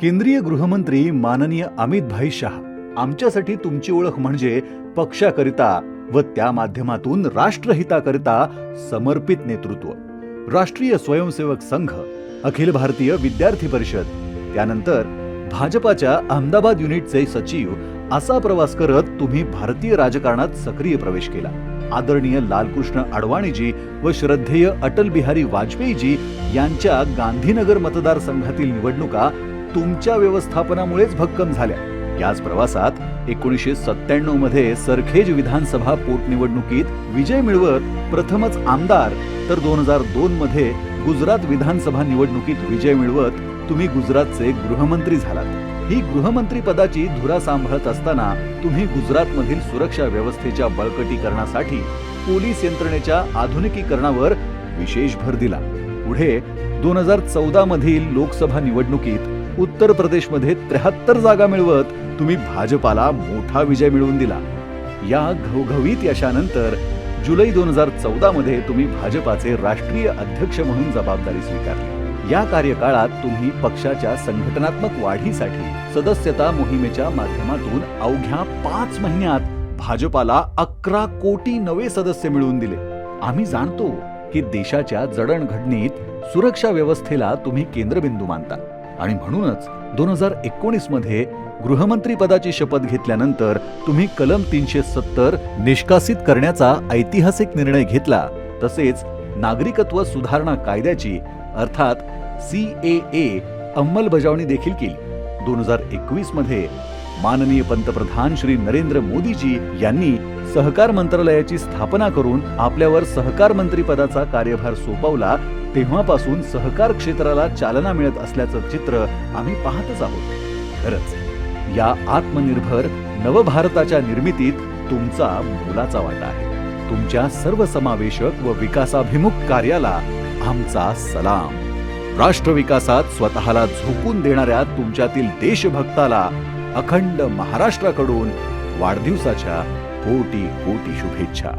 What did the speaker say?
केंद्रीय गृहमंत्री माननीय अमित भाई शाह आमच्यासाठी तुमची ओळख म्हणजे पक्षाकरिता व त्या माध्यमातून राष्ट्रहिताकरिता समर्पित नेतृत्व. राष्ट्रीय स्वयंसेवक संघ अखिल भारतीय विद्यार्थी परिषद त्यानंतर भाजपाच्या अहमदाबाद युनिटचे सचिव असा प्रवास करत तुम्ही भारतीय राजकारणात सक्रिय प्रवेश केला. आदरणीय लालकृष्ण अडवाणीजी व श्रद्धेय अटल बिहारी वाजपेयीजी यांच्या गांधीनगर मतदारसंघातील निवडणुका तुमच्या व्यवस्थापनामुळेच भक्कम झाल्या. याच प्रवासात एकोणीसशे सत्त्याण्णवमध्ये सरखेज विधानसभा पोटनिवडणुकीत विजय मिळवत प्रथमच आमदार तर दोन हजार दोन मध्ये गुजरात विधानसभा निवडणुकीत विजय मिळवत तुम्ही गुजरातचे गृहमंत्री झालात. ही गृहमंत्री पदाची धुरा सांभाळत असताना तुम्ही गुजरातमधील सुरक्षा व्यवस्थेच्या बळकटीकरणासाठी पोलीस यंत्रणेच्या आधुनिकीकरणावर विशेष भर दिला. पुढे दोन हजार चौदा मधील लोकसभा निवडणुकीत उत्तर प्रदेशमध्ये त्र्याहत्तर जागा मिळवत तुम्ही भाजपाला मोठा विजय मिळवून दिला. या घवघवीत यशानंतर जुलै दोन हजार चौदा मध्ये तुम्ही भाजपाचे राष्ट्रीय अध्यक्ष म्हणून जबाबदारी स्वीकारली. या कार्यकाळात तुम्ही पक्षाच्या संघटनात्मक वाढीसाठी सदस्यता मोहिमेच्या माध्यमातून अवघ्या पाच महिन्यात भाजपाला अकरा कोटी नवे सदस्य मिळवून दिले. आम्ही जाणतो की देशाच्या जडणघडणीत सुरक्षा व्यवस्थेला तुम्ही केंद्रबिंदू मानता. आणि म्हणूनच दोन हजार एकोणीसमध्ये गृहमंत्री पदाची शपथ घेतल्यानंतर तुम्ही कलम तीनशे सत्तर निष्कासित करण्याचा ऐतिहासिक निर्णय घेतला. तसेच नागरिकत्व सुधारणा कायद्याची अर्थात सी ए ए अंमलबजावणी देखील केली. दोन हजार एकवीसमध्ये माननीय पंतप्रधान श्री नरेंद्र मोदीजी यांनी सहकार मंत्रालयाची स्थापना करून आपल्यावर सहकार मंत्री पदाचा कार्यभार सोपवला तेव्हापासून सहकार क्षेत्राला चालना मिळत असल्याचं चित्र आम्ही पाहतच आहोत. खरंच या आत्मनिर्भर नवभारताच्या निर्मितीत तुमचा मोलाचा वाटा आहे. तुमच्या सर्वसमावेशक व विकासाभिमुख कार्याला आमचा सलाम. राष्ट्रविकासात स्वतःला झोकून देणाऱ्या तुमच्यातील देशभक्ताला अखंड महाराष्ट्राकडून वाढदिवसाच्या कोटी कोटी शुभेच्छा.